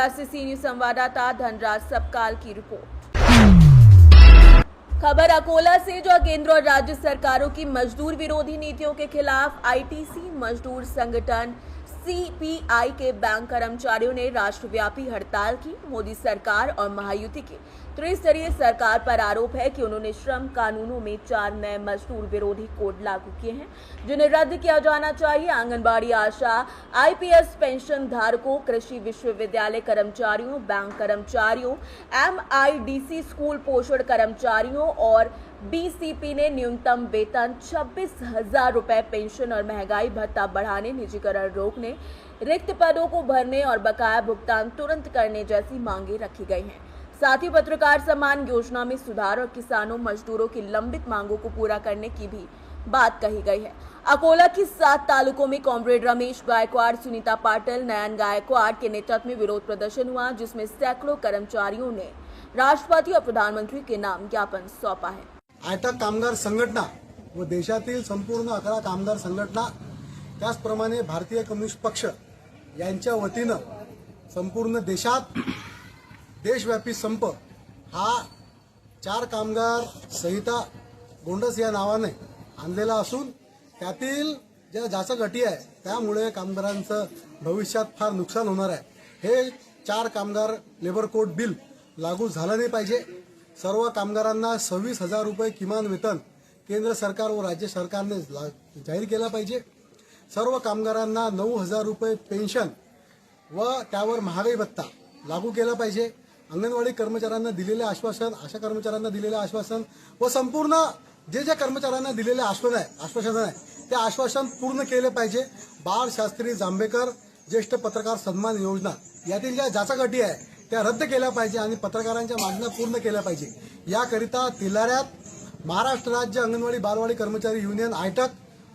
अकोला से senior संवाददाता धनराज सपकाल की report. खबर अकोला से, जो केंद्र और राज्य सरकारों की मजदूर विरोधी नीतियों के खिलाफ आईटीसी मजदूर संगठन सीपीआई के बैंक कर्मचारियों ने राष्ट्रव्यापी हड़ताल की। मोदी सरकार और महायुति की त्रिस्तरीय सरकार पर आरोप है कि उन्होंने श्रम कानूनों में चार नए मजदूर विरोधी कोड लागू किए हैं, जिन्हें रद्द किया जाना चाहिए। आंगनबाड़ी आशा, आईपीएस पेंशन धारकों, कृषि विश्वविद्यालय कर्मचारियों, बैंक कर्मचारियों, एमआईडीसी स्कूल पोषण कर्मचारियों और बीसीपी ने न्यूनतम वेतन छब्बीस हज़ार रुपए, पेंशन और महँगाई भत्ता बढ़ाने, निजीकरण रोकने, रिक्त पदों को भरने और बकाया भुगतान तुरंत करने जैसी मांगे रखी गई हैं। साथ ही पत्रकार सम्मान योजना में सुधार और किसानों, मजदूरों की लंबित मांगों को पूरा करने की भी बात कही गई है। अकोला की सात तालुकों में कॉमरेड रमेश गायकवाड़, सुनीता पाटिल, नयन गायकवाड़ के नेतृत्व में विरोध प्रदर्शन हुआ, जिसमें सैकड़ों कर्मचारियों ने राष्ट्रपति और प्रधानमंत्री के नाम ज्ञापन सौंपा है। आयटक कामगार संघटना व देशातील संपूर्ण अकरा कामगार संघटना त्याचप्रमाणे भारतीय कम्युनिस्ट पक्ष यांच्या वतीनं संपूर्ण देशात देशव्यापी संप हा चार कामगार संहिता गोंडस या नावाने आणलेला असून त्यातील ज्या ज्याचं गटी आहे त्यामुळे कामगारांचं भविष्यात फार नुकसान होणार आहे. हे चार कामगार लेबर कोड बिल लागू झालं नाही पाहिजे. सर्व कामगारांना सव्वीस हजार रुपये किमान वेतन केंद्र सरकार व राज्य सरकारने जाहीर केलं पाहिजे. सर्व कामगारांना नऊ हजार रुपये पेन्शन व त्यावर महागाई भत्ता लागू केला पाहिजे. अंगणवाडी कर्मचाऱ्यांना दिलेले आश्वासन अशा कर्मचाऱ्यांना दिलेले आश्वासन व संपूर्ण जे ज्या कर्मचाऱ्यांना दिलेले आश्वासन आहे आश्वासन आहे ते आश्वासन पूर्ण केले पाहिजे. बाळ शास्त्री जांभेकर ज्येष्ठ पत्रकार सन्मान योजना यातील ज्या जाचागटी आहे त्या रद्द केल्या पाहिजे आणि पत्रकारांच्या मागण्या पूर्ण केल्या पाहिजे. याकरिता तिलाऱ्यात महाराष्ट्र राज्य अंगणवाडी बालवाडी कर्मचारी युनियन आयटक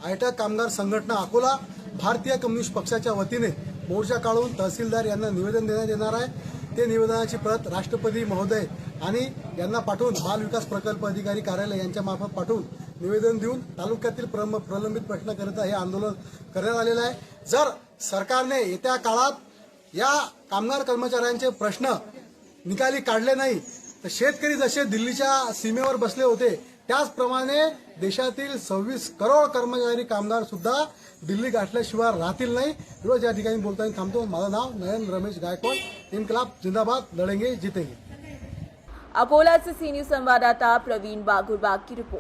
आयटक कामगार संघटना अकोला भारतीय कम्युनिस्ट पक्षाच्या वतीने मोर्चा काढून तहसीलदार यांना निवेदन देण्यात येणार आहे. ते निवेदनाची प्रत राष्ट्रपती महोदय आणि यांना पाठवून बाल विकास प्रकल्प अधिकारी कार्यालय यांच्या मार्फत पाठवून निवेदन देऊन तालुक्यातील प्रम- प्रलंबित प्रश्नाकरिता हे आंदोलन करण्यात आलेलं आहे. जर सरकारने येत्या काळात या कामगार कर्मचाऱ्यांचे प्रश्न निकाली काढले नाही. तर शेतकरी जसे दिल्लीच्या सीमेवर बसले होते त्याचप्रमाणे देशातील सव्वीस करोड कर्मचारी कामगार सुद्धा दिल्ली गाठल्याशिवाय राहतील नाही. रोज या ठिकाणी बोलताना थांबतो. माझं नाव नयन रमेश गायकवाड. इन्कलाब जिंदाबाद लढेंगे जितेंगे. अकोलाचे सीनियर संवाददाता प्रवीण बागुरबाग की रिपोर्ट.